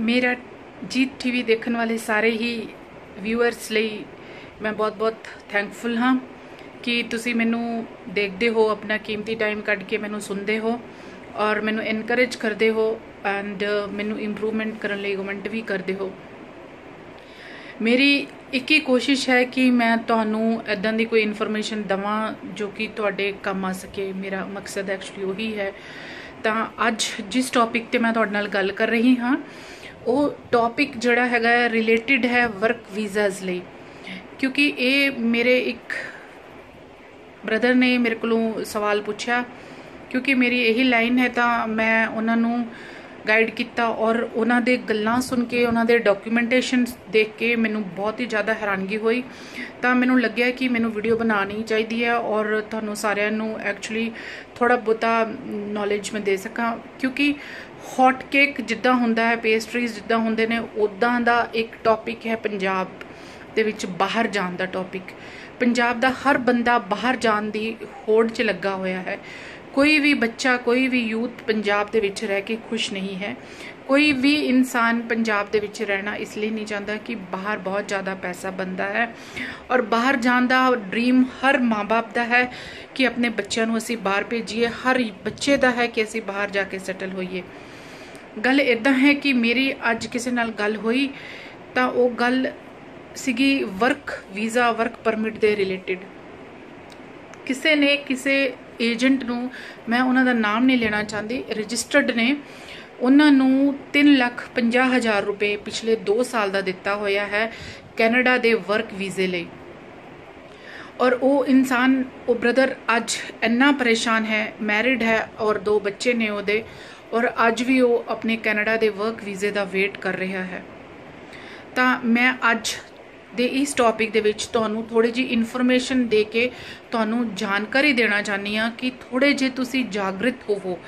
ਮੇਰਾ ਜੀਤ ਟੀਵੀ ਦੇਖਣ ਵਾਲੇ ਸਾਰੇ ਹੀ ਵਿਊਅਰਸ ਲਈ ਮੈਂ ਬਹੁਤ-ਬਹੁਤ ਥੈਂਕਫੁਲ ਹਾਂ ਕਿ ਤੁਸੀਂ ਮੈਨੂੰ ਦੇਖਦੇ ਹੋ, ਆਪਣਾ ਕੀਮਤੀ ਟਾਈਮ ਕੱਢ ਕੇ ਮੈਨੂੰ ਸੁਣਦੇ ਹੋ ਔਰ ਮੈਨੂੰ ਐਨਕਰੇਜ ਕਰਦੇ ਹੋ ਐਂਡ ਮੈਨੂੰ ਇੰਪਰੂਵਮੈਂਟ ਕਰਨ ਲਈ ਕਮੈਂਟ ਵੀ ਕਰਦੇ ਹੋ। ਮੇਰੀ ਇੱਕ ਹੀ ਕੋਸ਼ਿਸ਼ ਹੈ ਕਿ ਮੈਂ ਤੁਹਾਨੂੰ ਇਦਾਂ ਦੀ ਕੋਈ ਇਨਫੋਰਮੇਸ਼ਨ ਦਵਾਂ ਜੋ ਕਿ ਤੁਹਾਡੇ ਕੰਮ ਆ ਸਕੇ। ਮੇਰਾ ਮਕਸਦ ਐਕਚੁਅਲੀ ਉਹੀ ਹੈ। ਤਾਂ ਅੱਜ ਜਿਸ ਟੌਪਿਕ ਤੇ ਮੈਂ ਤੁਹਾਡੇ ਨਾਲ ਗੱਲ ਕਰ ਰਹੀ ਹਾਂ ਉਹ ਟੌਪਿਕ ਜਿਹੜਾ ਹੈਗਾ ਰਿਲੇਟਡ ਹੈ ਵਰਕ ਵੀਜ਼ਾਸ ਲਈ। ਕਿਉਂਕਿ ਇਹ ਮੇਰੇ ਇੱਕ ਬ੍ਰਦਰ ਨੇ ਮੇਰੇ ਕੋਲੋਂ ਸਵਾਲ ਪੁੱਛਿਆ, ਕਿਉਂਕਿ ਮੇਰੀ ਇਹੀ ਲਾਈਨ ਹੈ ਤਾਂ ਮੈਂ ਉਹਨਾਂ ਨੂੰ ਗਾਈਡ ਕੀਤਾ ਔਰ ਉਹਨਾਂ ਦੇ ਗੱਲਾਂ ਸੁਣ ਕੇ, ਉਹਨਾਂ ਦੇ ਡਾਕੂਮੈਂਟੇਸ਼ਨ ਦੇਖ ਕੇ ਮੈਨੂੰ ਬਹੁਤ ਹੀ ਜ਼ਿਆਦਾ ਹੈਰਾਨਗੀ ਹੋਈ। ਤਾਂ ਮੈਨੂੰ ਲੱਗਿਆ ਕਿ ਮੈਨੂੰ ਵੀਡੀਓ ਬਣਾਉਣੀ ਚਾਹੀਦੀ ਹੈ ਔਰ ਤੁਹਾਨੂੰ ਸਾਰਿਆਂ ਨੂੰ ਐਕਚੁਅਲੀ ਥੋੜਾ ਬੋਤਾ ਨੌਲੇਜ ਮੈਂ ਦੇ ਸਕਾਂ। ਕਿਉਂਕਿ ਹੌਟ ਕੇਕ ਜਿੱਦਾਂ ਹੁੰਦਾ ਹੈ ਪੇਸਟਰੀਜ਼ ਜਿੱਦਾਂ ਹੁੰਦੇ ਨੇ ਉਦਾਂ ਦਾ ਇੱਕ ਟੌਪਿਕ ਹੈ ਪੰਜਾਬ ਦੇ ਵਿੱਚ ਬਾਹਰ ਜਾਣ ਦਾ ਟੌਪਿਕ ਪੰਜਾਬ ਦਾ ਹਰ ਬੰਦਾ ਬਾਹਰ ਜਾਣ ਦੀ ਹੋੜ 'ਚ ਲੱਗਾ ਹੋਇਆ ਹੈ। ਕੋਈ ਵੀ ਬੱਚਾ, ਕੋਈ ਵੀ ਯੂਥ ਪੰਜਾਬ ਦੇ ਵਿੱਚ ਰਹਿ ਕੇ ਖੁਸ਼ ਨਹੀਂ ਹੈ। ਕੋਈ ਵੀ ਇਨਸਾਨ ਪੰਜਾਬ ਦੇ ਵਿੱਚ ਰਹਿਣਾ ਇਸ ਲਈ ਨਹੀਂ ਚਾਹੁੰਦਾ ਕਿ ਬਾਹਰ ਬਹੁਤ ਜ਼ਿਆਦਾ ਪੈਸਾ ਬੰਦਾ ਹੈ ਔਰ ਬਾਹਰ ਜਾਣ ਦਾ ਡ੍ਰੀਮ ਹਰ ਮਾਪੇ ਦਾ ਹੈ ਕਿ ਆਪਣੇ ਬੱਚਿਆਂ ਨੂੰ ਅਸੀਂ ਬਾਹਰ ਭੇਜੀਏ। ਹਰ ਬੱਚੇ ਦਾ ਹੈ ਕਿ ਅਸੀਂ ਬਾਹਰ ਜਾ ਕੇ ਸੈਟਲ ਹੋਈਏ। ਗੱਲ ਇਦਾਂ ਹੈ ਕਿ ਮੇਰੀ ਅੱਜ ਕਿਸੇ ਨਾਲ ਗੱਲ ਹੋਈ ਤਾਂ ਉਹ ਗੱਲ ਸੀਗੀ ਵਰਕ ਵੀਜ਼ਾ ਵਰਕ ਪਰਮਿਟ ਦੇ ਰਿਲੇਟਡ ਕਿਸੇ ਨੇ ਕਿਸੇ ਏਜੰਟ ਨੂੰ ਮੈਂ ਉਹਨਾਂ ਦਾ ਨਾਮ ਨਹੀਂ ਲੈਣਾ ਚਾਹੁੰਦੀ ਰਜਿਸਟਰਡ ਨੇ। ਉਹਨਾਂ ਨੂੰ 3 ਲੱਖ 50 ਹਜ਼ਾਰ ਰੁਪਏ ਪਿਛਲੇ 2 ਸਾਲ ਦਾ ਦਿੱਤਾ ਹੋਇਆ ਹੈ ਕੈਨੇਡਾ ਦੇ ਵਰਕ ਵੀਜ਼ੇ ਲਈ। ਔਰ ਉਹ ਇਨਸਾਨ, ਉਹ ਬ੍ਰਦਰ ਅੱਜ ਇੰਨਾ ਪਰੇਸ਼ਾਨ ਹੈ, ਮੈਰਿਡ ਹੈ ਔਰ ਦੋ ਬੱਚੇ ਨੇ ਉਹਦੇ, ਔਰ ਅੱਜ ਵੀ ਉਹ ਆਪਣੇ ਕੈਨੇਡਾ ਦੇ ਵਰਕ ਵੀਜ਼ੇ ਦਾ ਵੇਟ ਕਰ ਰਿਹਾ ਹੈ। ਤਾਂ ਮੈਂ ਅੱਜ ਦੇ ਇਸ ਟੌਪਿਕ ਦੇ ਵਿੱਚ ਤੁਹਾਨੂੰ ਥੋੜੀ ਜੀ ਇਨਫੋਰਮੇਸ਼ਨ ਦੇ ਕੇ ਤੁਹਾਨੂੰ ਜਾਣਕਾਰੀ ਦੇਣਾ ਚਾਹਨੀ ਆ ਕਿ ਥੋੜੇ ਜੇ ਤੁਸੀਂ ਜਾਗਰਿਤ ਹੋਵੋ।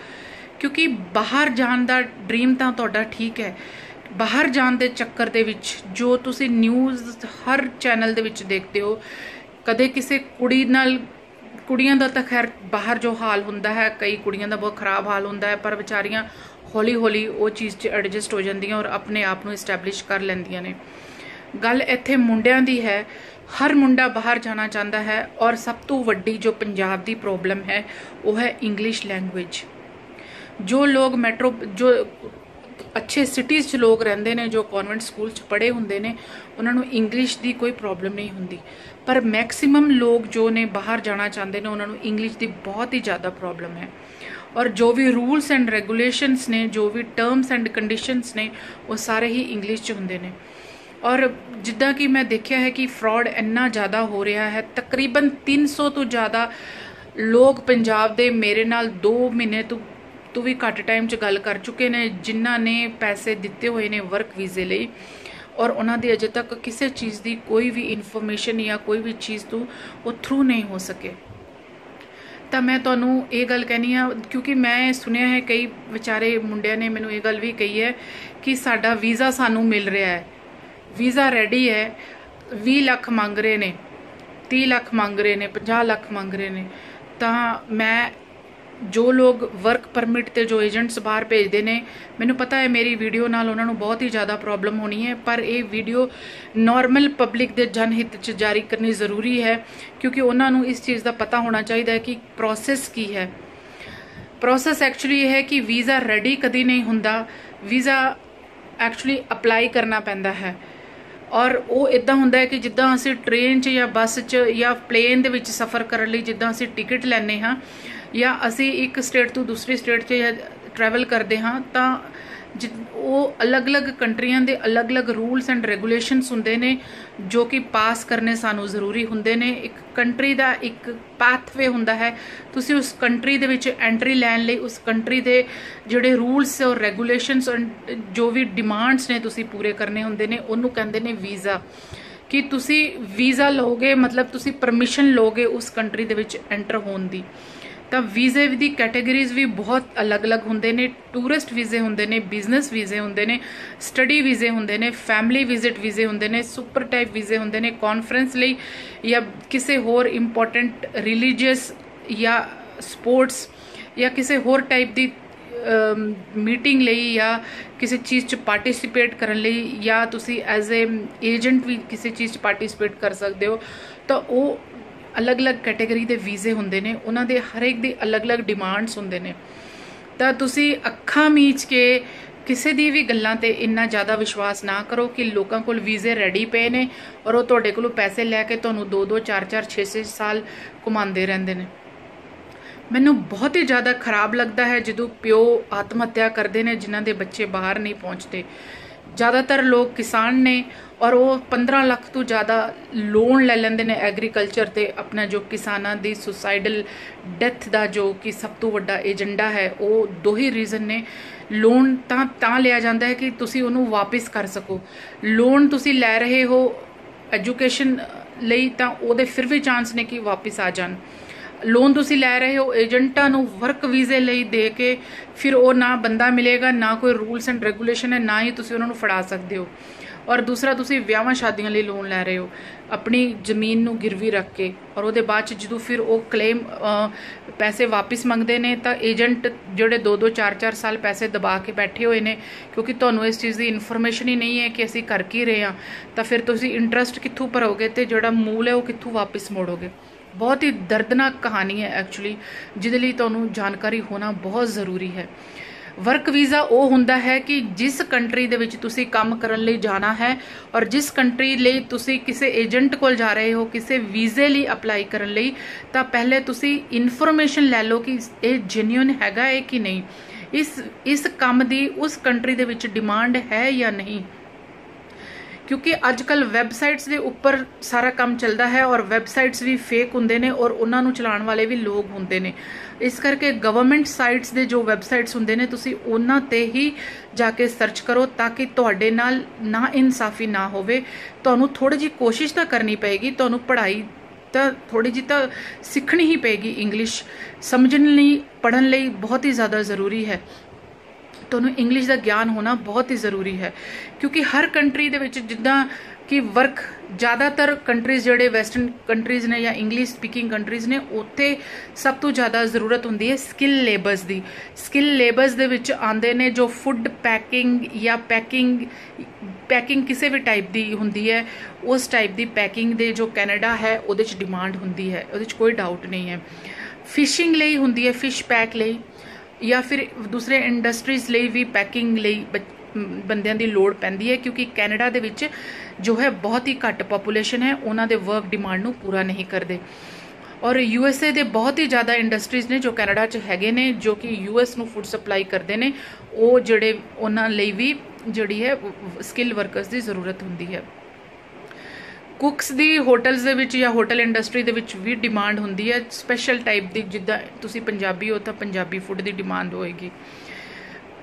ਕਿਉਂਕਿ ਬਾਹਰ ਜਾਣ ਦਾ ਡ੍ਰੀਮ ਤਾਂ ਤੁਹਾਡਾ ਠੀਕ ਹੈ। ਬਾਹਰ ਜਾਣ ਦੇ ਚੱਕਰ ਦੇ ਵਿੱਚ ਜੋ ਤੁਸੀਂ ਨਿਊਜ਼ ਹਰ ਚੈਨਲ ਦੇ ਵਿੱਚ ਦੇਖਦੇ ਹੋ, ਕਦੇ ਕਿਸੇ ਕੁੜੀ ਨਾਲ, ਕੁੜੀਆਂ ਦਾ ਤਾਂ ਖੈਰ ਬਾਹਰ ਜੋ ਹਾਲ ਹੁੰਦਾ ਹੈ, ਕਈ ਕੁੜੀਆਂ ਦਾ ਬਹੁਤ ਖਰਾਬ ਹਾਲ ਹੁੰਦਾ ਹੈ, ਪਰ ਵਿਚਾਰੀਆਂ ਹੌਲੀ ਹੌਲੀ ਉਹ ਚੀਜ਼ 'ਚ ਐਡਜਸਟ ਹੋ ਜਾਂਦੀਆਂ ਔਰ ਆਪਣੇ ਆਪ ਨੂੰ ਐਸਟੈਬਲਿਸ਼ ਕਰ ਲੈਂਦੀਆਂ ਨੇ। ਗੱਲ ਇੱਥੇ ਮੁੰਡਿਆਂ ਦੀ ਹੈ। ਹਰ ਮੁੰਡਾ ਬਾਹਰ ਜਾਣਾ ਚਾਹੁੰਦਾ ਹੈ ਔਰ ਸਭ ਤੋਂ ਵੱਡੀ ਜੋ ਪੰਜਾਬ ਦੀ ਪ੍ਰੋਬਲਮ ਹੈ, ਉਹ ਹੈ ਇੰਗਲਿਸ਼ ਲੈਂਗੁਏਜ ਜੋ ਲੋਕ ਮੈਟਰੋ ਜੋ ਅੱਛੇ ਸਿਟੀਜ਼ 'ਚ ਲੋਕ ਰਹਿੰਦੇ ਨੇ, ਜੋ ਕਨਵੈਂਟ ਸਕੂਲ 'ਚ ਪੜ੍ਹੇ ਹੁੰਦੇ ਨੇ, ਉਹਨਾਂ ਨੂੰ ਇੰਗਲਿਸ਼ ਦੀ ਕੋਈ ਪ੍ਰੋਬਲਮ ਨਹੀਂ ਹੁੰਦੀ। ਪਰ ਮੈਕਸਿਮਮ ਲੋਕ ਜੋ ਨੇ ਬਾਹਰ ਜਾਣਾ ਚਾਹੁੰਦੇ ਨੇ, ਉਹਨਾਂ ਨੂੰ ਇੰਗਲਿਸ਼ ਦੀ ਬਹੁਤ ਹੀ ਜ਼ਿਆਦਾ ਪ੍ਰੋਬਲਮ ਹੈ। ਔਰ ਜੋ ਵੀ ਰੂਲਸ ਐਂਡ ਰੈਗੂਲੇਸ਼ਨਸ ਨੇ, ਜੋ ਵੀ ਟਰਮਸ ਐਂਡ ਕੰਡੀਸ਼ਨਸ ਨੇ, ਉਹ ਸਾਰੇ ਹੀ ਇੰਗਲਿਸ਼ 'ਚ ਹੁੰਦੇ ਨੇ। ਔਰ ਜਿੱਦਾਂ ਕਿ ਮੈਂ ਦੇਖਿਆ ਹੈ ਕਿ ਫਰਾਡ ਇੰਨਾ ਜ਼ਿਆਦਾ ਹੋ ਰਿਹਾ ਹੈ, ਤਕਰੀਬਨ 300 ਤੋਂ ਜ਼ਿਆਦਾ ਲੋਕ ਪੰਜਾਬ ਦੇ ਮੇਰੇ ਨਾਲ 2 ਮਹੀਨੇ ਤੋਂ ਤੋਂ ਵੀ ਘੱਟ ਟਾਈਮ 'ਚ ਗੱਲ ਕਰ ਚੁੱਕੇ ਨੇ, ਜਿਨ੍ਹਾਂ ਨੇ ਪੈਸੇ ਦਿੱਤੇ ਹੋਏ ਨੇ ਵਰਕ ਵੀਜ਼ੇ ਲਈ ਔਰ ਉਹਨਾਂ ਦੀ ਅਜੇ ਤੱਕ ਕਿਸੇ ਚੀਜ਼ ਦੀ ਕੋਈ ਵੀ ਇਨਫੋਰਮੇਸ਼ਨ ਜਾਂ ਕੋਈ ਵੀ ਚੀਜ਼ ਤੋਂ ਉਹ ਥਰੂ ਨਹੀਂ ਹੋ ਸਕੇ। ਤਾਂ ਮੈਂ ਤੁਹਾਨੂੰ ਇਹ ਗੱਲ ਕਹਿਨੀ ਆ, ਕਿਉਂਕਿ ਮੈਂ ਸੁਣਿਆ ਹੈ ਕਈ ਵਿਚਾਰੇ ਮੁੰਡਿਆਂ ਨੇ ਮੈਨੂੰ ਇਹ ਗੱਲ ਵੀ ਕਹੀ ਹੈ ਕਿ ਸਾਡਾ ਵੀਜ਼ਾ ਸਾਨੂੰ ਮਿਲ ਰਿਹਾ ਹੈ। ਵੀਜ਼ਾ ਰੈਡੀ ਹੈ 20 ਲੱਖ ਮੰਗ ਰਹੇ ਨੇ 30 ਲੱਖ ਮੰਗ ਰਹੇ ਨੇ 50 ਲੱਖ ਮੰਗ ਰਹੇ ਨੇ। ਤਾਂ ਮੈਂ ਜੋ ਲੋਕ ਵਰਕ ਪਰਮਿਟ ਤੇ ਜੋ ਏਜੰਟਸ ਬਾਹਰ ਭੇਜਦੇ ਨੇ, ਮੈਨੂੰ ਪਤਾ ਹੈ ਮੇਰੀ ਵੀਡੀਓ ਨਾਲ ਉਹਨਾਂ ਨੂੰ ਬਹੁਤ ਹੀ ਜ਼ਿਆਦਾ ਪ੍ਰੋਬਲਮ ਹੋਣੀ ਹੈ, ਪਰ ਇਹ ਵੀਡੀਓ ਨਾਰਮਲ ਪਬਲਿਕ ਦੇ ਜਨਹਿਤ ਚ ਜਾਰੀ ਕਰਨੀ ਜ਼ਰੂਰੀ ਹੈ, ਕਿਉਂਕਿ ਉਹਨਾਂ ਨੂੰ ਇਸ ਚੀਜ਼ ਦਾ ਪਤਾ ਹੋਣਾ ਚਾਹੀਦਾ ਹੈ ਕਿ ਪ੍ਰੋਸੈਸ ਕੀ ਹੈ। ਪ੍ਰੋਸੈਸ ਐਕਚੁਅਲੀ ਇਹ ਹੈ ਕਿ ਵੀਜ਼ਾ ਰੈਡੀ ਕਦੀ ਨਹੀਂ ਹੁੰਦਾ, ਵੀਜ਼ਾ ਐਕਚੁਅਲੀ ਅਪਲਾਈ ਕਰਨਾ ਪੈਂਦਾ ਹੈ। ਔਰ ਉਹ ਇਦਾਂ ਹੁੰਦਾ ਹੈ ਕਿ ਜਿੱਦਾਂ ਅਸੀਂ ਟ੍ਰੇਨ 'ਚ ਜਾਂ ਬੱਸ 'ਚ ਜਾਂ ਪਲੇਨ ਦੇ ਵਿੱਚ ਸਫ਼ਰ ਕਰਨ ਲਈ ਜਿੱਦਾਂ ਅਸੀਂ ਟਿਕਟ ਲੈਨੇ ਹਾਂ ਜਾਂ ਅਸੀਂ ਇੱਕ ਸਟੇਟ ਤੋਂ ਦੂਸਰੀ ਸਟੇਟ 'ਚ ਟਰੈਵਲ ਕਰਦੇ ਹਾਂ ਤਾਂ ਉਹ ਅਲੱਗ-ਅਲੱਗ ਕੰਟਰੀਆਂ ਦੇ ਅਲੱਗ-ਅਲੱਗ ਰੂਲਸ ਐਂਡ ਰੈਗੂਲੇਸ਼ਨਸ ਹੁੰਦੇ ਨੇ, ਜੋ ਕਿ ਪਾਸ ਕਰਨੇ ਸਾਨੂੰ ਜ਼ਰੂਰੀ ਹੁੰਦੇ ਨੇ। ਇੱਕ ਕੰਟਰੀ ਦਾ ਇੱਕ ਪਾਥਵੇ ਹੁੰਦਾ ਹੈ। ਤੁਸੀਂ ਉਸ ਕੰਟਰੀ ਦੇ ਵਿੱਚ ਐਂਟਰੀ ਲੈਣ ਲਈ, ਉਸ ਕੰਟਰੀ ਦੇ ਜਿਹੜੇ ਰੂਲਸ ਔਰ ਰੈਗੂਲੇਸ਼ਨਸ ਜੋ ਵੀ ਡਿਮਾਂਡਸ ਨੇ ਤੁਸੀਂ ਪੂਰੇ ਕਰਨੇ ਹੁੰਦੇ ਨੇ, ਉਹਨੂੰ ਕਹਿੰਦੇ ਨੇ ਵੀਜ਼ਾ। ਕਿ ਤੁਸੀਂ ਵੀਜ਼ਾ ਲਓਗੇ, ਮਤਲਬ ਤੁਸੀਂ ਪਰਮਿਸ਼ਨ ਲਓਗੇ ਉਸ ਕੰਟਰੀ ਦੇ ਵਿੱਚ ਐਂਟਰ ਹੋਣ ਦੀ। ਤਾਂ ਵੀਜ਼ੇ ਦੀ ਕੈਟਾਗਰੀਜ਼ ਵੀ ਬਹੁਤ ਅਲੱਗ-ਅਲੱਗ ਹੁੰਦੇ ਨੇ ਟੂਰਿਸਟ ਵੀਜ਼ੇ ਹੁੰਦੇ ਨੇ ਬਿਜ਼ਨਸ ਵੀਜ਼ੇ ਹੁੰਦੇ ਨੇ ਸਟੱਡੀ ਵੀਜ਼ੇ ਹੁੰਦੇ ਨੇ ਫੈਮਿਲੀ ਵਿਜ਼ਿਟ ਵੀਜ਼ੇ ਹੁੰਦੇ ਨੇ ਸੁਪਰ ਟਾਈਪ ਵੀਜ਼ੇ ਹੁੰਦੇ ਨੇ ਕਾਨਫਰੰਸ ਲਈ ਜਾਂ ਕਿਸੇ ਹੋਰ ਇੰਪੋਰਟੈਂਟ ਰਿਲੀਜੀਅਸ ਜਾਂ ਸਪੋਰਟਸ ਜਾਂ ਕਿਸੇ ਹੋਰ ਟਾਈਪ ਦੀ ਮੀਟਿੰਗ ਲਈ ਜਾਂ ਕਿਸੇ ਚੀਜ਼ 'ਚ ਪਾਰਟਿਸਿਪੇਟ ਕਰਨ ਲਈ ਜਾਂ ਤੁਸੀਂ ਐਜ਼ ਅ ਏਜੰਟ ਵੀ ਕਿਸੇ ਚੀਜ਼ 'ਚ ਪਾਰਟਿਸਿਪੇਟ ਕਰ ਸਕਦੇ ਹੋ, ਤਾਂ ਉਹ ਅਲੱਗ-ਅਲੱਗ ਕੈਟਾਗਰੀ ਦੇ ਵੀਜ਼ੇ ਹੁੰਦੇ ਨੇ, ਉਹਨਾਂ ਦੇ ਹਰ ਇੱਕ ਦੀ ਅਲੱਗ-ਅਲੱਗ ਡਿਮਾਂਡਸ ਹੁੰਦੇ ਨੇ। ਤਾਂ ਤੁਸੀਂ ਅੱਖਾਂ ਮੀਚ ਕੇ ਕਿਸੇ ਦੀ ਵੀ ਗੱਲਾਂ ਤੇ ਇੰਨਾ ਜ਼ਿਆਦਾ ਵਿਸ਼ਵਾਸ ਨਾ ਕਰੋ ਕਿ ਲੋਕਾਂ ਕੋਲ ਵੀਜ਼ੇ ਰੈਡੀ ਪਏ ਨੇ ਔਰ ਉਹ ਤੁਹਾਡੇ ਕੋਲੋਂ ਪੈਸੇ ਲੈ ਕੇ ਤੁਹਾਨੂੰ 2-2 4-4 6-6 ਸਾਲ ਘੁਮਾਉਂਦੇ ਰਹਿੰਦੇ ਨੇ। ਮੈਨੂੰ ਬਹੁਤ ਹੀ ਜ਼ਿਆਦਾ ਖਰਾਬ ਲੱਗਦਾ ਹੈ ਜਦੋਂ ਪਿਓ ਆਤਮ ਹੱਤਿਆ ਕਰਦੇ ਨੇ ਜਿਨ੍ਹਾਂ ਦੇ ਬੱਚੇ ਬਾਹਰ ਨਹੀਂ ਪਹੁੰਚਦੇ। ਜ਼ਿਆਦਾਤਰ ਲੋਕ ਕਿਸਾਨ ਨੇ ਔਰ ਉਹ 15 ਲੱਖ ਤੋਂ ਜ਼ਿਆਦਾ ਲੋਨ ਲੈ ਲੈਂਦੇ ਨੇ ਐਗਰੀਕਲਚਰ ਤੇ ਆਪਣਾ ਜੋ ਕਿਸਾਨਾਂ ਦੀ ਸੁਸਾਈਡਲ ਡੈਥ ਦਾ ਜੋ ਕਿ ਸਭ ਤੋਂ ਵੱਡਾ ਏਜੰਡਾ ਹੈ, ਉਹ ਦੋ ਹੀ ਰੀਜ਼ਨ ਨੇ। ਲੋਨ ਤਾਂ ਤਾਂ ਲਿਆ ਜਾਂਦਾ ਹੈ ਕਿ ਤੁਸੀਂ ਉਹਨੂੰ ਵਾਪਸ ਕਰ ਸਕੋ। ਲੋਨ ਤੁਸੀਂ ਲੈ ਰਹੇ ਹੋ ਐਜੂਕੇਸ਼ਨ ਲਈ ਤਾਂ ਉਹਦੇ ਫਿਰ ਵੀ ਚਾਂਸ ਨੇ ਕਿ ਵਾਪਸ ਆ ਜਾਣ। ਲੋਨ ਤੁਸੀਂ ਲੈ ਰਹੇ ਹੋ, ਏਜੰਟਾਂ ਨੂੰ ਵਰਕ ਵੀਜ਼ੇ ਲਈ ਦੇ ਕੇ ਫਿਰ ਉਹ ਨਾ ਬੰਦਾ ਮਿਲੇਗਾ, ਨਾ ਕੋਈ ਰੂਲਸ ਐਂਡ ਰੈਗੂਲੇਸ਼ਨ ਹੈ, ਨਾ ਹੀ ਤੁਸੀਂ ਉਹਨਾਂ ਨੂੰ ਫੜਾ ਸਕਦੇ ਹੋ। ਔਰ ਦੂਸਰਾ, ਤੁਸੀਂ ਵਿਆਹਾਂ ਸ਼ਾਦੀਆਂ ਲਈ ਲੋਨ ਲੈ ਰਹੇ ਹੋ, ਆਪਣੀ ਜ਼ਮੀਨ ਨੂੰ ਗਿਰਵੀ ਰੱਖ ਕੇ ਔਰ ਉਹਦੇ ਬਾਅਦ ਚ ਜਦੋਂ ਫਿਰ ਉਹ ਕਲੇਮ ਪੈਸੇ ਵਾਪਸ ਮੰਗਦੇ ਨੇ ਤਾਂ ਏਜੰਟ ਜਿਹੜੇ 2-2 4-4 ਸਾਲ ਪੈਸੇ ਦਬਾ ਕੇ ਬੈਠੇ ਹੋਏ ਨੇ, ਕਿਉਂਕਿ ਤੁਹਾਨੂੰ ਇਸ ਚੀਜ਼ ਦੀ ਇਨਫੋਰਮੇਸ਼ਨ ਹੀ ਨਹੀਂ ਹੈ ਕਿ ਅਸੀਂ ਕਰ ਕੀ ਰਹੇ ਹਾਂ, ਤਾਂ ਫਿਰ ਤੁਸੀਂ ਇੰਟਰਸਟ ਕਿੱਥੋਂ ਭਰੋਗੇ ਤੇ ਜਿਹੜਾ ਮੂਲ ਹੈ ਉਹ ਕਿੱਥੋਂ ਵਾਪਸ ਮੋੜੋਗੇ? ਬਹੁਤ ਹੀ ਦਰਦਨਾਕ ਕਹਾਣੀ ਹੈ ਐਕਚੁਅਲੀ ਜਿਹਦੇ ਲਈ ਤੁਹਾਨੂੰ ਜਾਣਕਾਰੀ ਹੋਣਾ ਬਹੁਤ ਜ਼ਰੂਰੀ ਹੈ। ਵਰਕ ਵੀਜ਼ਾ ਉਹ ਹੁੰਦਾ ਹੈ ਕਿ ਜਿਸ ਕੰਟਰੀ ਦੇ ਵਿੱਚ ਤੁਸੀਂ ਕੰਮ ਕਰਨ ਲਈ ਜਾਣਾ ਹੈ ਔਰ ਜਿਸ ਕੰਟਰੀ ਲਈ ਤੁਸੀਂ ਕਿਸੇ ਏਜੰਟ ਕੋਲ ਜਾ ਰਹੇ ਹੋ, ਕਿਸੇ ਵੀਜ਼ੇ ਲਈ ਅਪਲਾਈ ਕਰਨ ਲਈ, ਤਾਂ ਪਹਿਲੇ ਤੁਸੀਂ ਇਨਫੋਰਮੇਸ਼ਨ ਲੈ ਲਓ ਕਿ ਇਹ ਜੈਨੂਇਨ ਹੈਗਾ ਹੈ ਕਿ ਨਹੀਂ। ਇਸ ਇਸ ਕੰਮ ਦੀ ਉਸ ਕੰਟਰੀ ਦੇ ਵਿੱਚ ਡਿਮਾਂਡ ਹੈ ਜਾਂ ਨਹੀਂ। ਕਿਉਂਕਿ ਅੱਜ ਕੱਲ ਵੈਬਸਾਈਟਸ ਦੇ ਉੱਪਰ ਸਾਰਾ ਕੰਮ ਚੱਲਦਾ ਹੈ ਔਰ ਵੈਬਸਾਈਟਸ ਵੀ ਫੇਕ ਹੁੰਦੇ ਨੇ ਔਰ ਉਹਨਾਂ ਨੂੰ ਚਲਾਉਣ ਵਾਲੇ ਵੀ ਲੋਕ ਹੁੰਦੇ ਨੇ। ਇਸ ਕਰਕੇ ਗਵਰਨਮੈਂਟ ਸਾਈਟਸ ਦੇ ਜੋ ਵੈਬਸਾਈਟਸ ਹੁੰਦੇ ਨੇ, ਤੁਸੀਂ ਉਹਨਾਂ ਤੇ ਹੀ ਜਾ ਕੇ ਸਰਚ ਕਰੋ ਤਾਂ ਕਿ ਤੁਹਾਡੇ ਨਾਲ ਨਾ ਇਨਸਾਫੀ ਨਾ ਹੋਵੇ। ਤੁਹਾਨੂੰ ਥੋੜੀ ਜੀ ਕੋਸ਼ਿਸ਼ ਤਾਂ ਕਰਨੀ ਪਏਗੀ, ਤੁਹਾਨੂੰ ਪੜ੍ਹਾਈ ਤਾਂ ਥੋੜੀ ਜੀ ਤਾਂ ਸਿੱਖਣੀ ਹੀ ਪਏਗੀ ਇੰਗਲਿਸ਼ ਸਮਝਣ ਲਈ ਪੜਨ ਲਈ ਬਹੁਤ ਹੀ ਜ਼ਿਆਦਾ ਜ਼ਰੂਰੀ ਹੈ। ਤੁਹਾਨੂੰ ਇੰਗਲਿਸ਼ ਦਾ ਗਿਆਨ ਹੋਣਾ ਬਹੁਤ ਹੀ ਜ਼ਰੂਰੀ ਹੈ। ਕਿਉਂਕਿ ਹਰ ਕੰਟਰੀ ਦੇ ਵਿੱਚ ਜਿੱਦਾਂ ਕਿ ਵਰਕ ਜ਼ਿਆਦਾਤਰ ਕੰਟਰੀਜ਼ ਜਿਹੜੇ ਵੈਸਟਰਨ ਕੰਟਰੀਜ਼ ਨੇ ਜਾਂ ਇੰਗਲਿਸ਼ ਸਪੀਕਿੰਗ ਕੰਟਰੀਜ਼ ਨੇ, ਉੱਥੇ ਸਭ ਤੋਂ ਜ਼ਿਆਦਾ ਜ਼ਰੂਰਤ ਹੁੰਦੀ ਹੈ ਸਕਿੱਲ ਲੇਬਰਸ ਦੀ। ਸਕਿੱਲ ਲੇਬਰਸ ਦੇ ਵਿੱਚ ਆਉਂਦੇ ਨੇ ਜੋ ਫੂਡ ਪੈਕਿੰਗ ਜਾਂ ਪੈਕਿੰਗ ਪੈਕਿੰਗ ਕਿਸੇ ਵੀ ਟਾਈਪ ਦੀ ਹੁੰਦੀ ਹੈ, ਉਸ ਟਾਈਪ ਦੀ ਪੈਕਿੰਗ ਦੇ ਜੋ ਕੈਨੇਡਾ ਹੈ, ਉਹਦੇ 'ਚ ਡਿਮਾਂਡ ਹੁੰਦੀ ਹੈ, ਉਹਦੇ 'ਚ ਕੋਈ ਡਾਊਟ ਨਹੀਂ ਹੈ। ਫਿਸ਼ਿੰਗ ਲਈ ਹੁੰਦੀ ਹੈ ਫਿਸ਼ ਪੈਕ ਲਈ। ਜਾਂ ਫਿਰ ਦੂਸਰੇ ਇੰਡਸਟਰੀਜ਼ ਲਈ ਵੀ ਪੈਕਿੰਗ ਲਈ ਬੰਦਿਆਂ ਦੀ ਲੋੜ ਪੈਂਦੀ ਹੈ, ਕਿਉਂਕਿ ਕੈਨੇਡਾ ਦੇ ਵਿੱਚ ਜੋ ਹੈ ਬਹੁਤ ਹੀ ਘੱਟ ਪੋਪੂਲੇਸ਼ਨ ਹੈ, ਉਹਨਾਂ ਦੇ ਵਰਕ ਡਿਮਾਂਡ ਨੂੰ ਪੂਰਾ ਨਹੀਂ ਕਰਦੇ। ਔਰ ਯੂ ਐਸ ਏ ਦੇ ਬਹੁਤ ਹੀ ਜ਼ਿਆਦਾ ਇੰਡਸਟਰੀਜ਼ ਨੇ ਜੋ ਕੈਨੇਡਾ 'ਚ ਹੈਗੇ ਨੇ, ਜੋ ਕਿ ਯੂ ਐਸ ਨੂੰ ਫੂਡ ਸਪਲਾਈ ਕਰਦੇ ਨੇ, ਉਹ ਜਿਹੜੇ ਉਹਨਾਂ ਲਈ ਵੀ ਜਿਹੜੀ ਹੈ ਸਕਿੱਲ ਵਰਕਰਸ ਦੀ ਜ਼ਰੂਰਤ ਹੁੰਦੀ ਹੈ। ਕੁਕਸ ਦੀ ਹੋਟਲਸ ਦੇ ਵਿੱਚ ਜਾਂ ਹੋਟਲ ਇੰਡਸਟਰੀ ਦੇ ਵਿੱਚ ਵੀ ਡਿਮਾਂਡ ਹੁੰਦੀ ਹੈ ਸਪੈਸ਼ਲ ਟਾਈਪ ਦੀ, ਜਿੱਦਾਂ ਤੁਸੀਂ ਪੰਜਾਬੀ ਹੋ ਤਾਂ ਪੰਜਾਬੀ ਫੂਡ ਦੀ ਡਿਮਾਂਡ ਹੋਏਗੀ।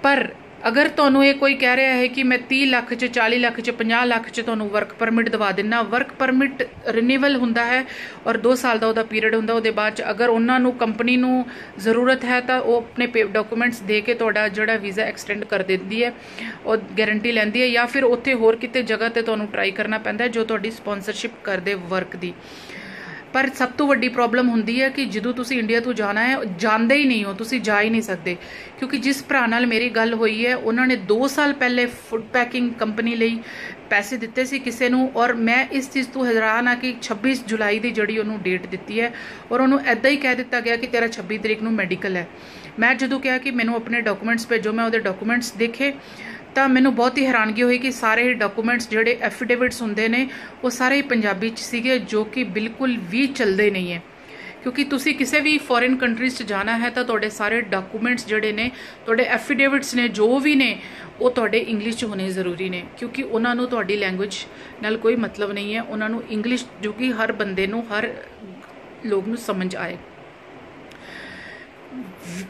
ਪਰ ਅਗਰ ਤੁਹਾਨੂੰ ਇਹ ਕੋਈ ਕਹਿ ਰਿਹਾ ਹੈ ਕਿ ਮੈਂ 30 ਲੱਖ ਚ 40 ਲੱਖ ਚ 50 ਲੱਖ ਚ ਤੁਹਾਨੂੰ ਵਰਕ ਪਰਮਿਟ ਦਵਾ ਦਿੰਨਾ ਵਰਕ ਪਰਮਿਟ ਰੀਨਿਊਅਲ ਹੁੰਦਾ ਹੈ ਔਰ 2 ਸਾਲ ਦਾ ਉਹਦਾ ਪੀਰੀਅਡ ਹੁੰਦਾ, ਉਹਦੇ ਬਾਅਦ ਚ ਅਗਰ ਉਹਨਾਂ ਨੂੰ ਕੰਪਨੀ ਨੂੰ ਜ਼ਰੂਰਤ ਹੈ ਤਾਂ ਉਹ ਆਪਣੇ ਡਾਕੂਮੈਂਟਸ ਦੇ ਕੇ ਤੁਹਾਡਾ ਜਿਹੜਾ ਵੀਜ਼ਾ ਐਕਸਟੈਂਡ ਕਰ ਦਿੰਦੀ ਹੈ, ਉਹ ਗਾਰੰਟੀ ਲੈਂਦੀ ਹੈ ਜਾਂ ਫਿਰ ਉੱਥੇ ਹੋਰ ਕਿਤੇ ਜਗ੍ਹਾ ਤੇ ਤੁਹਾਨੂੰ ਟਰਾਈ ਕਰਨਾ ਪੈਂਦਾ ਜੋ ਤੁਹਾਡੀ ਸਪਾਂਸਰਸ਼ਿਪ ਕਰਦੇ ਵਰਕ ਦੀ। ਪਰ ਸਭ ਤੋਂ ਵੱਡੀ ਪ੍ਰੋਬਲਮ ਹੁੰਦੀ ਹੈ ਕਿ ਜਦੋਂ ਤੁਸੀਂ ਇੰਡੀਆ ਤੋਂ ਜਾਣਾ ਹੈ, ਜਾਂਦੇ ਹੀ ਨਹੀਂ ਹੋ, ਤੁਸੀਂ ਜਾ ਹੀ ਨਹੀਂ ਸਕਦੇ। ਕਿਉਂਕਿ ਜਿਸ ਭਰਾ ਨਾਲ ਮੇਰੀ ਗੱਲ ਹੋਈ ਹੈ, ਉਹਨਾਂ ਨੇ 2 ਸਾਲ ਪਹਿਲੇ ਫੂਡ ਪੈਕਿੰਗ ਕੰਪਨੀ ਲਈ ਪੈਸੇ ਦਿੱਤੇ ਸੀ ਕਿਸੇ ਨੂੰ ਔਰ ਮੈਂ ਇਸ ਚੀਜ਼ ਤੋਂ ਹੈਰਾਨ ਆ ਕਿ 26 ਜੁਲਾਈ ਦੀ ਜਿਹੜੀ ਉਹਨੂੰ ਡੇਟ ਦਿੱਤੀ ਹੈ ਔਰ ਉਹਨੂੰ ਐਦਾਂ ਹੀ ਕਹਿ ਦਿੱਤਾ ਗਿਆ ਕਿ ਤੇਰਾ 26 ਤਰੀਕ ਨੂੰ ਮੈਡੀਕਲ ਹੈ। ਮੈਂ ਜਦੋਂ ਕਿਹਾ ਕਿ ਮੈਨੂੰ ਆਪਣੇ ਡਾਕੂਮੈਂਟਸ ਭੇਜੋ, ਮੈਂ ਉਹਦੇ ਡਾਕੂਮੈਂਟਸ ਦੇਖੇ ਤਾਂ ਮੈਨੂੰ ਬਹੁਤ ਹੀ ਹੈਰਾਨਗੀ ਹੋਈ ਕਿ ਸਾਰੇ ਡਾਕੂਮੈਂਟਸ ਜਿਹੜੇ ਐਫੀਡੇਵਿਟਸ ਹੁੰਦੇ ਨੇ, ਉਹ ਸਾਰੇ ਹੀ ਪੰਜਾਬੀ 'ਚ ਸੀਗੇ, ਜੋ ਕਿ ਬਿਲਕੁਲ ਵੀ ਚੱਲਦੇ ਨਹੀਂ ਹੈ। ਕਿਉਂਕਿ ਤੁਸੀਂ ਕਿਸੇ ਵੀ ਫੋਰਨ ਕੰਟਰੀਜ਼ 'ਚ ਜਾਣਾ ਹੈ ਤਾਂ ਤੁਹਾਡੇ ਸਾਰੇ ਡਾਕੂਮੈਂਟਸ ਜਿਹੜੇ ਨੇ, ਤੁਹਾਡੇ ਐਫੀਡੇਵਿਟਸ ਨੇ, ਜੋ ਵੀ ਨੇ, ਉਹ ਤੁਹਾਡੇ ਇੰਗਲਿਸ਼ 'ਚ ਹੋਣੇ ਜ਼ਰੂਰੀ ਨੇ। ਕਿਉਂਕਿ ਉਹਨਾਂ ਨੂੰ ਤੁਹਾਡੀ ਲੈਂਗੁਏਜ ਨਾਲ ਕੋਈ ਮਤਲਬ ਨਹੀਂ ਹੈ। ਉਹਨਾਂ ਨੂੰ ਇੰਗਲਿਸ਼ ਜੋ ਕਿ ਹਰ ਬੰਦੇ ਨੂੰ, ਹਰ ਲੋਕ ਨੂੰ ਸਮਝ ਆਏ।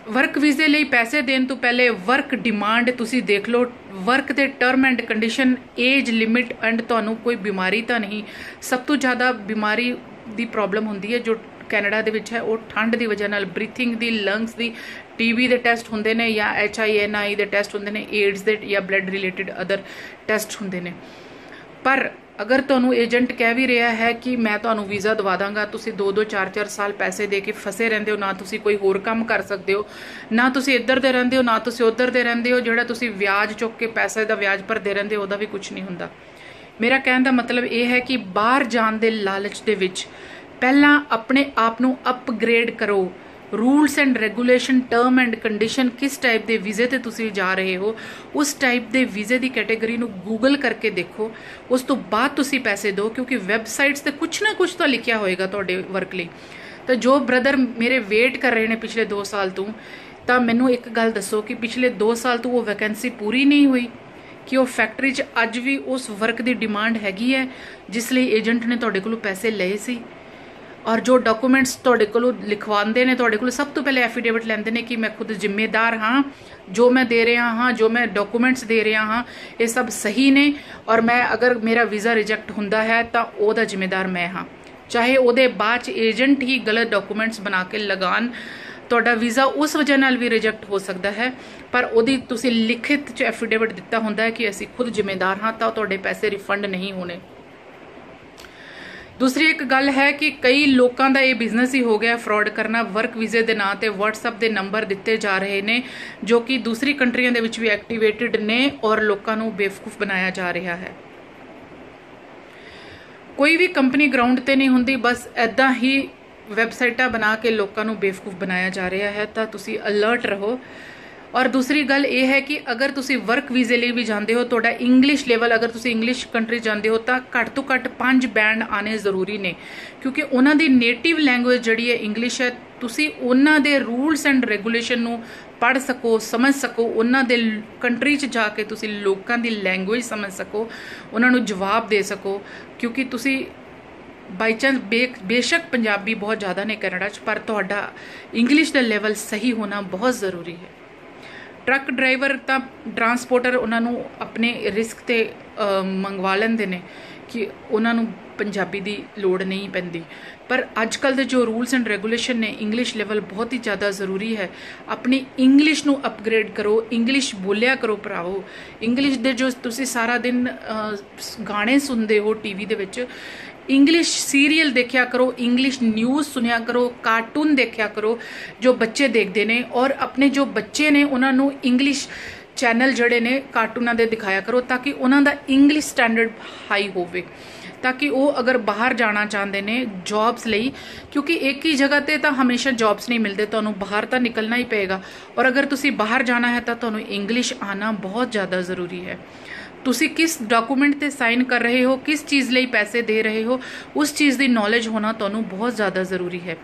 ਵਰਕ ਵੀਜ਼ੇ ਲਈ ਪੈਸੇ ਦੇਣ ਤੋਂ ਪਹਿਲੇ ਵਰਕ ਡਿਮਾਂਡ ਤੁਸੀਂ ਦੇਖ ਲਓ ਵਰਕ ਦੇ term and condition age limit and ਤੁਹਾਨੂੰ ਕੋਈ ਬਿਮਾਰੀ ਤਾਂ ਨਹੀਂ। ਸਭ ਤੋਂ ਜ਼ਿਆਦਾ ਬਿਮਾਰੀ ਦੀ ਪ੍ਰੋਬਲਮ ਹੁੰਦੀ ਹੈ ਜੋ ਕੈਨੇਡਾ ਦੇ ਵਿੱਚ ਹੈ, ਉਹ ਠੰਡ ਦੀ ਵਜ੍ਹਾ ਨਾਲ ਬਰੀਥਿੰਗ ਦੀ ਲੰਗਸ ਦੀ ਟੀਬੀ ਦੇ ਟੈਸਟ ਹੁੰਦੇ ਨੇ ਜਾਂ ਐਚਆਈਐਨਆਈ ਦੇ ਟੈਸਟ ਹੁੰਦੇ ਨੇ ਏਡਸ ਦੇ ਜਾਂ ਬਲੱਡ ਰਿਲੇਟਡ ਅਦਰ ਟੈਸਟ ਹੁੰਦੇ ਨੇ। ਪਰ ਅਗਰ ਤੁਹਾਨੂੰ ਏਜੰਟ ਕਹਿ ਵੀ ਰਿਹਾ ਹੈ ਕਿ ਮੈਂ ਤੁਹਾਨੂੰ ਵੀਜ਼ਾ ਦਵਾ ਦਾਂਗਾ, ਤੁਸੀਂ 2-2 4-4 ਸਾਲ ਪੈਸੇ ਦੇ ਕੇ ਫਸੇ ਰਹਿੰਦੇ ਹੋ, ਨਾ ਤੁਸੀਂ ਕੋਈ ਹੋਰ ਕੰਮ ਕਰ ਸਕਦੇ ਹੋ, ਨਾ ਤੁਸੀਂ ਇੱਧਰ ਦੇ ਰਹਿੰਦੇ ਹੋ, ਨਾ ਤੁਸੀਂ ਉੱਧਰ ਦੇ ਰਹਿੰਦੇ ਹੋ, ਜਿਹੜਾ ਤੁਸੀਂ ਵਿਆਜ ਚੁੱਕ ਕੇ ਪੈਸੇ ਦਾ ਵਿਆਜ ਭਰਦੇ ਰਹਿੰਦੇ ਹੋ, ਉਹਦਾ ਵੀ ਕੁਝ ਨਹੀਂ ਹੁੰਦਾ। ਮੇਰਾ ਕਹਿਣ ਦਾ ਮਤਲਬ ਇਹ ਹੈ ਕਿ ਬਾਹਰ ਜਾਣ ਦੇ ਲਾਲਚ ਦੇ ਵਿੱਚ ਪਹਿਲਾਂ ਆਪਣੇ ਆਪ ਨੂੰ ਅਪਗ੍ਰੇਡ ਕਰੋ। Rules and regulation, term and condition ਕਿਸ ਟਾਈਪ ਦੇ ਵੀਜ਼ੇ ਤੇ ਤੁਸੀਂ ਜਾ ਰਹੇ ਹੋ, ਉਸ ਟਾਈਪ ਦੇ ਵੀਜ਼ੇ ਦੀ ਕੈਟਾਗਰੀ ਨੂੰ ਗੂਗਲ ਕਰਕੇ ਦੇਖੋ। ਉਸ ਤੋਂ ਬਾਅਦ ਤੁਸੀਂ ਪੈਸੇ ਦਿਓ, ਕਿਉਂਕਿ ਵੈਬਸਾਈਟਸ ਤੇ ਕੁਝ ਨਾ ਕੁਝ ਤਾਂ ਲਿਖਿਆ ਹੋਏਗਾ ਤੁਹਾਡੇ ਵਰਕ ਲਈ। ਤਾਂ ਜੋ ਬ੍ਰਦਰ ਮੇਰੇ ਵੇਟ ਕਰ ਰਹੇ ਨੇ ਪਿਛਲੇ 2 ਸਾਲ ਤੋਂ, ਤਾਂ ਮੈਨੂੰ ਇੱਕ ਗੱਲ ਦੱਸੋ ਕਿ ਪਿਛਲੇ 2 ਸਾਲ ਤੋਂ ਉਹ ਵੈਕੈਂਸੀ ਪੂਰੀ ਨਹੀਂ ਹੋਈ, ਕਿ ਉਹ ਫੈਕਟਰੀ 'ਚ ਅੱਜ ਵੀ ਉਸ ਵਰਕ ਦੀ ਡਿਮਾਂਡ ਹੈਗੀ ਹੈ, ਜਿਸ ਲਈ ਏਜੰਟ ਨੇ ਤੁਹਾਡੇ ਕੋਲੋਂ ਪੈਸੇ ਲਏ ਸੀ? ਔਰ ਜੋ ਡਾਕੂਮੈਂਟਸ ਤੁਹਾਡੇ ਕੋਲੋਂ ਲਿਖਵਾਉਂਦੇ ਨੇ, ਤੁਹਾਡੇ ਕੋਲ ਸਭ ਤੋਂ ਪਹਿਲੇ ਐਫੀਡੇਵਿਟ ਲੈਂਦੇ ਨੇ ਕਿ ਮੈਂ ਖੁਦ ਜ਼ਿੰਮੇਦਾਰ ਹਾਂ, ਜੋ ਮੈਂ ਦੇ ਰਿਹਾ ਹਾਂ, ਜੋ ਮੈਂ ਡਾਕੂਮੈਂਟਸ ਦੇ ਰਿਹਾ ਹਾਂ, ਇਹ ਸਭ ਸਹੀ ਨੇ। ਔਰ ਮੈਂ ਅਗਰ ਮੇਰਾ ਵੀਜ਼ਾ ਰਿਜੈਕਟ ਹੁੰਦਾ ਹੈ, ਤਾਂ ਉਹਦਾ ਜ਼ਿੰਮੇਦਾਰ ਮੈਂ ਹਾਂ। ਚਾਹੇ ਉਹਦੇ ਬਾਅਦ ਚ ਏਜੰਟ ਹੀ ਗਲਤ ਡਾਕੂਮੈਂਟਸ ਬਣਾ ਕੇ ਲਗਾਣ ਤੁਹਾਡਾ ਵੀਜ਼ਾ ਉਸ ਵਜ੍ਹਾ ਨਾਲ ਵੀ ਰਿਜੈਕਟ ਹੋ ਸਕਦਾ ਹੈ। ਪਰ ਉਹਦੀ ਤੁਸੀਂ ਲਿਖਿਤ ਚ ਐਫੀਡੇਵਿਟ ਦਿੱਤਾ ਹੁੰਦਾ ਹੈ ਕਿ ਅਸੀਂ ਖੁਦ ਜ਼ਿੰਮੇਦਾਰ ਹਾਂ, ਤਾਂ ਤੁਹਾਡੇ ਪੈਸੇ ਰਿਫੰਡ ਨਹੀਂ ਹੋਣੇ। ਦੂਸਰੀ ਇੱਕ ਗੱਲ ਹੈ ਕਿ ਕਈ ਲੋਕਾਂ ਦਾ ਇਹ ਬਿਜ਼ਨਸ ਹੀ ਹੋ ਗਿਆ ਫਰਾਡ ਕਰਨਾ ਵਰਕ ਵੀਜ਼ੇ ਦੇ ਨਾਂ ਤੇ WhatsApp ਦੇ ਨੰਬਰ ਦਿੱਤੇ ਜਾ ਰਹੇ ਨੇ, ਜੋ ਕਿ ਦੂਸਰੀ ਕੰਟਰੀਆਂ ਦੇ ਵਿੱਚ ਵੀ ਐਕਟੀਵੇਟਿਡ ਨੇ ਔਰ ਲੋਕਾਂ ਨੂੰ ਬੇਵਕੂਫ ਬਣਾਇਆ ਜਾ ਰਿਹਾ ਹੈ। ਕੋਈ ਵੀ ਕੰਪਨੀ ਗਰਾਊਂਡ ਤੇ ਨਹੀਂ ਹੁੰਦੀ, ਬਸ ਐਦਾਂ ਹੀ ਵੈਬਸਾਈਟਾਂ ਬਣਾ ਕੇ ਲੋਕਾਂ ਨੂੰ ਬੇਵਕੂਫ ਬਣਾਇਆ ਜਾ ਰਿਹਾ ਹੈ। ਤਾਂ ਤੁਸੀਂ ਅਲਰਟ ਰਹੋ ਔਰ ਦੂਸਰੀ ਗੱਲ ਇਹ ਹੈ ਕਿ ਅਗਰ ਤੁਸੀਂ ਵਰਕ ਵੀਜ਼ੇ ਲਈ ਵੀ ਜਾਂਦੇ ਹੋ, ਤੁਹਾਡਾ ਇੰਗਲਿਸ਼ ਲੈਵਲ ਅਗਰ ਤੁਸੀਂ ਇੰਗਲਿਸ਼ ਕੰਟਰੀ ਜਾਂਦੇ ਹੋ, ਤਾਂ ਘੱਟ ਤੋਂ ਘੱਟ 5 ਬੈਂਡ ਆਨੇ ਜ਼ਰੂਰੀ ਨੇ। ਕਿਉਂਕਿ ਉਹਨਾਂ ਦੀ ਨੇਟਿਵ ਲੈਂਗੁਏਜ ਜਿਹੜੀ ਹੈ ਇੰਗਲਿਸ਼ ਹੈ, ਤੁਸੀਂ ਉਹਨਾਂ ਦੇ ਰੂਲਸ ਐਂਡ ਰੈਗੂਲੇਸ਼ਨ ਨੂੰ ਪੜ੍ਹ ਸਕੋ, ਸਮਝ ਸਕੋ, ਉਹਨਾਂ ਦੇ ਕੰਟਰੀ 'ਚ ਜਾ ਕੇ ਤੁਸੀਂ ਲੋਕਾਂ ਦੀ ਲੈਂਗੁਏਜ ਸਮਝ ਸਕੋ, ਉਹਨਾਂ ਨੂੰ ਜਵਾਬ ਦੇ ਸਕੋ। ਕਿਉਂਕਿ ਤੁਸੀਂ ਬਾਈ ਚਾਂਸ ਬੇਸ਼ੱਕ ਪੰਜਾਬੀ ਬਹੁਤ ਜ਼ਿਆਦਾ ਨੇ ਕੈਨੇਡਾ 'ਚ, ਪਰ ਤੁਹਾਡਾ ਇੰਗਲਿਸ਼ ਦਾ ਲੈਵਲ ਸਹੀ ਹੋਣਾ ਬਹੁਤ ਜ਼ਰੂਰੀ ਹੈ। ਟਰੱਕ ਡਰਾਈਵਰ ਤਾਂ ਟਰਾਂਸਪੋਰਟਰ ਉਹਨਾਂ ਨੂੰ ਆਪਣੇ ਰਿਸਕ ਤੇ ਮੰਗਵਾ ਲੈਂਦੇ ਨੇ ਕਿ ਉਹਨਾਂ ਨੂੰ ਪੰਜਾਬੀ ਦੀ ਲੋੜ ਨਹੀਂ ਪੈਂਦੀ। ਪਰ ਅੱਜ ਕੱਲ ਦੇ ਜੋ ਰੂਲਸ ਐਂਡ ਰੈਗੂਲੇਸ਼ਨ ਨੇ, ਇੰਗਲਿਸ਼ ਲੈਵਲ ਬਹੁਤ ਹੀ ਜ਼ਿਆਦਾ ਜ਼ਰੂਰੀ ਹੈ। ਆਪਣੀ ਇੰਗਲਿਸ਼ ਨੂੰ ਅਪਗ੍ਰੇਡ ਕਰੋ, ਇੰਗਲਿਸ਼ ਬੋਲਿਆ ਕਰੋ ਭਰਾਵੋ। ਇੰਗਲਿਸ਼ ਦੇ ਜੋ ਤੁਸੀਂ ਸਾਰਾ ਦਿਨ ਗਾਣੇ ਸੁਣਦੇ ਹੋ ਟੀਵੀ ਦੇ ਵਿੱਚ ਇੰਗਲਿਸ਼ ਸੀਰੀਅਲ ਦੇਖਿਆ ਕਰੋ ਇੰਗਲਿਸ਼ ਨਿਊਜ਼ ਸੁਨਿਆ ਕਰੋ ਕਾਰਟੂਨ ਦੇਖਿਆ ਕਰੋ, ਜੋ ਬੱਚੇ ਦੇਖਦੇ ਨੇ ਔਰ ਆਪਣੇ ਜੋ ਬੱਚੇ ਨੇ, ਉਹਨਾਂ ਨੂੰ ਇੰਗਲਿਸ਼ ਚੈਨਲ ਜਿਹੜੇ ਨੇ ਕਾਰਟੂਨਾਂ ਦੇ ਦਿਖਾਇਆ ਕਰੋ ਤਾਂ ਕਿ ਉਹਨਾਂ ਦਾ ਇੰਗਲਿਸ਼ ਸਟੈਂਡਰਡ ਹਾਈ ਹੋਵੇ। ਤਾਂ ਕਿ ਉਹ ਅਗਰ ਬਾਹਰ ਜਾਣਾ ਚਾਹੁੰਦੇ ਨੇ ਜੌਬਸ ਲਈ, ਕਿਉਂਕਿ ਇੱਕ ਹੀ ਜਗ੍ਹਾ ਤੇ ਤਾਂ ਹਮੇਸ਼ਾ ਜੌਬਸ ਨਹੀਂ ਮਿਲਦੇ, ਤੁਹਾਨੂੰ ਬਾਹਰ ਤਾਂ ਨਿਕਲਣਾ ਹੀ ਪਏਗਾ। ਔਰ ਅਗਰ ਤੁਸੀਂ ਬਾਹਰ ਜਾਣਾ ਹੈ ਤਾਂ ਤੁਹਾਨੂੰ ਇੰਗਲਿਸ਼ ਆਣਾ ਬਹੁਤ ਜ਼ਿਆਦਾ ਜ਼ਰੂਰੀ ਹੈ। ਤੁਸੀਂ ਕਿਸ ਡਾਕੂਮੈਂਟ ਤੇ ਸਾਈਨ ਕਰ ਰਹੇ ਹੋ, ਕਿਸ ਚੀਜ਼ ਲਈ ਪੈਸੇ ਦੇ ਰਹੇ ਹੋ, ਉਸ ਚੀਜ਼ ਦੀ ਨੌਲੇਜ ਹੋਣਾ ਤੁਹਾਨੂੰ ਬਹੁਤ ਜ਼ਿਆਦਾ ਜ਼ਰੂਰੀ ਹੈ।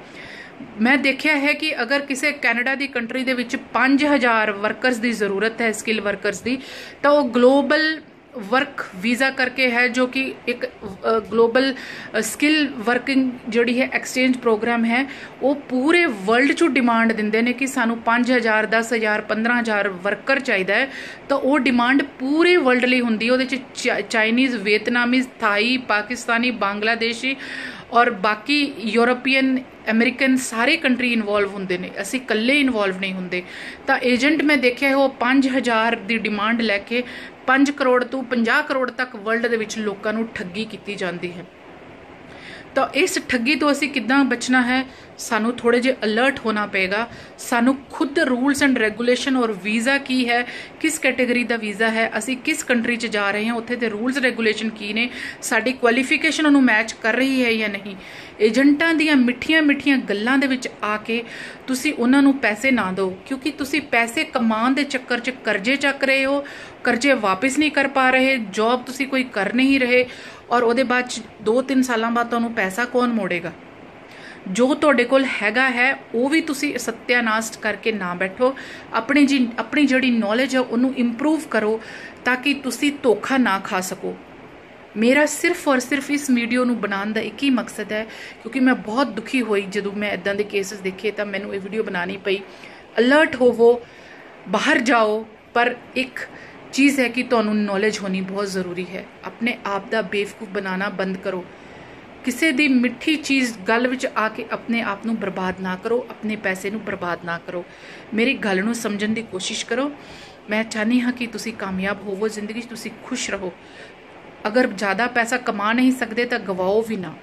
ਮੈਂ ਦੇਖਿਆ ਹੈ ਕਿ ਅਗਰ ਕਿਸੇ ਕੈਨੇਡਾ ਦੀ ਕੰਟਰੀ ਦੇ ਵਿੱਚ 5000 ਵਰਕਰਸ ਦੀ ਜ਼ਰੂਰਤ ਹੈ ਸਕਿੱਲ ਵਰਕਰਸ ਦੀ, ਤਾਂ ਉਹ ਗਲੋਬਲ ਵਰਕ ਵੀਜ਼ਾ ਕਰਕੇ ਹੈ ਜੋ ਕਿ ਇੱਕ ਗਲੋਬਲ ਸਕਿੱਲ ਵਰਕਿੰਗ ਜਿਹੜੀ ਹੈ ਐਕਸਚੇਂਜ ਪ੍ਰੋਗਰਾਮ ਹੈ ਉਹ ਪੂਰੇ ਵਰਲਡ 'ਚ ਡਿਮਾਂਡ ਦਿੰਦੇ ਨੇ ਕਿ ਸਾਨੂੰ 5000 10000 15000 ਵਰਕਰ ਚਾਹੀਦਾ ਹੈ ਤਾਂ ਉਹ ਡਿਮਾਂਡ ਪੂਰੇ ਵਰਲਡ ਲਈ ਹੁੰਦੀ ਹੈ ਉਹਦੇ 'ਚ Chinese Vietnamese Thai Pakistani Bangladeshi ਔਰ ਬਾਕੀ ਯੂਰੋਪੀਅਨ ਅਮਰੀਕਨ ਸਾਰੇ ਕੰਟਰੀ ਇਨਵੋਲਵ ਹੁੰਦੇ ਨੇ, ਅਸੀਂ ਇਕੱਲੇ ਇਨਵੋਲਵ ਨਹੀਂ ਹੁੰਦੇ। ਤਾਂ ਏਜੰਟ ਮੈਂ ਦੇਖਿਆ ਉਹ 5000 ਦੀ ਡਿਮਾਂਡ ਲੈ ਕੇ 5 ਕਰੋੜ ਤੋਂ 50 ਕਰੋੜ ਤੱਕ ਵਰਲਡ ਦੇ ਵਿੱਚ ਲੋਕਾਂ ਨੂੰ ਠੱਗੀ ਕੀਤੀ ਜਾਂਦੀ ਹੈ। ਤਾਂ ਇਸ ਠੱਗੀ ਤੋਂ ਅਸੀਂ ਕਿੱਦਾਂ ਬਚਣਾ ਹੈ? ਸਾਨੂੰ ਥੋੜੇ ਜਿਹਾ ਅਲਰਟ ਹੋਣਾ ਪਏਗਾ। ਸਾਨੂੰ ਖੁਦ ਰੂਲਸ ਐਂਡ ਰੈਗੂਲੇਸ਼ਨ ਔਰ ਵੀਜ਼ਾ ਕੀ ਹੈ? ਕਿਸ ਕੈਟਾਗਰੀ ਦਾ ਵੀਜ਼ਾ ਹੈ? ਅਸੀਂ ਕਿਸ ਕੰਟਰੀ 'ਚ ਜਾ ਰਹੇ ਹਾਂ? ਉੱਥੇ ਦੇ ਰੂਲਸ ਰੈਗੂਲੇਸ਼ਨ ਕੀ ਨੇ? ਸਾਡੀ ਕੁਆਲੀਫਿਕੇਸ਼ਨ ਉਹਨੂੰ ਮੈਚ ਕਰ ਰਹੀ ਹੈ ਜਾਂ ਨਹੀਂ? ਏਜੰਟਾਂ ਦੀਆਂ ਮਿੱਠੀਆਂ ਮਿੱਠੀਆਂ ਗੱਲਾਂ ਦੇ ਵਿੱਚ ਆ ਕੇ ਤੁਸੀਂ ਉਹਨਾਂ ਨੂੰ ਪੈਸੇ ਨਾ ਦਿਓ, ਕਿਉਂਕਿ ਤੁਸੀਂ ਪੈਸੇ ਕਮਾਉਣ ਦੇ ਚੱਕਰ 'ਚ ਕਰਜ਼ੇ ਚੱਕ ਰਹੇ ਹੋ, ਕਰਜ਼ੇ ਵਾਪਸ ਨਹੀਂ ਕਰ ਪਾ ਰਹੇ ਜੌਬ ਤੁਸੀਂ ਕੋਈ ਕਰ ਨਹੀਂ ਰਹੇ। ਔਰ ਉਹਦੇ ਬਾਅਦ 2-3 ਸਾਲਾਂ ਬਾਅਦ ਤੁਹਾਨੂੰ ਪੈਸਾ ਕੌਣ ਮੋੜੇਗਾ? ਜੋ ਤੁਹਾਡੇ ਕੋਲ ਹੈਗਾ ਹੈ, ਉਹ ਵੀ ਤੁਸੀਂ ਸਤਿਆਨਾਸ਼ਟ ਕਰਕੇ ਨਾ ਬੈਠੋ। ਆਪਣੀ ਜੀ, ਆਪਣੀ ਜਿਹੜੀ ਨੌਲੇਜ ਹੈ, ਉਹਨੂੰ ਇੰਪਰੂਵ ਕਰੋ ਤਾਂ ਕਿ ਤੁਸੀਂ ਧੋਖਾ ਨਾ ਖਾ ਸਕੋ। ਮੇਰਾ ਸਿਰਫ ਔਰ ਸਿਰਫ ਇਸ ਵੀਡੀਓ ਨੂੰ ਬਣਾਉਣ ਦਾ ਇੱਕ ਹੀ ਮਕਸਦ ਹੈ, ਕਿਉਂਕਿ ਮੈਂ ਬਹੁਤ ਦੁਖੀ ਹੋਈ ਜਦੋਂ ਮੈਂ ਇਦਾਂ ਦੇ ਕੇਸਸ ਦੇਖੇ ਤਾਂ ਮੈਨੂੰ ਇਹ ਵੀਡੀਓ ਬਣਾਣੀ ਪਈ। ਅਲਰਟ ਹੋਵੋ, ਬਾਹਰ ਜਾਓ, ਪਰ ਇੱਕ ਚੀਜ਼ ਹੈ ਕਿ ਤੁਹਾਨੂੰ ਨੌਲੇਜ ਹੋਣੀ ਬਹੁਤ ਜ਼ਰੂਰੀ ਹੈ ਆਪਣੇ ਆਪ ਦਾ ਬੇਵਕੂਫ ਬਣਾਉਣਾ ਬੰਦ ਕਰੋ ਕਿਸੇ ਦੀ ਮਿੱਠੀ ਚੀਜ਼ ਗੱਲ ਵਿੱਚ ਆ ਕੇ ਆਪਣੇ ਆਪ ਨੂੰ ਬਰਬਾਦ ਨਾ ਕਰੋ ਆਪਣੇ ਪੈਸੇ ਨੂੰ ਬਰਬਾਦ ਨਾ ਕਰੋ ਮੇਰੀ ਗੱਲ ਨੂੰ ਸਮਝਣ ਦੀ ਕੋਸ਼ਿਸ਼ ਕਰੋ ਮੈਂ ਚਾਹਨੀ ਹਾਂ ਕਿ ਤੁਸੀਂ ਕਾਮਯਾਬ ਹੋਵੋ ਜ਼ਿੰਦਗੀ 'ਚ ਤੁਸੀਂ ਖੁਸ਼ ਰਹੋ ਅਗਰ ਜ਼ਿਆਦਾ ਪੈਸਾ ਕਮਾ ਨਹੀਂ ਸਕਦੇ ਤਾਂ ਗਵਾਓ ਵੀ ਨਾ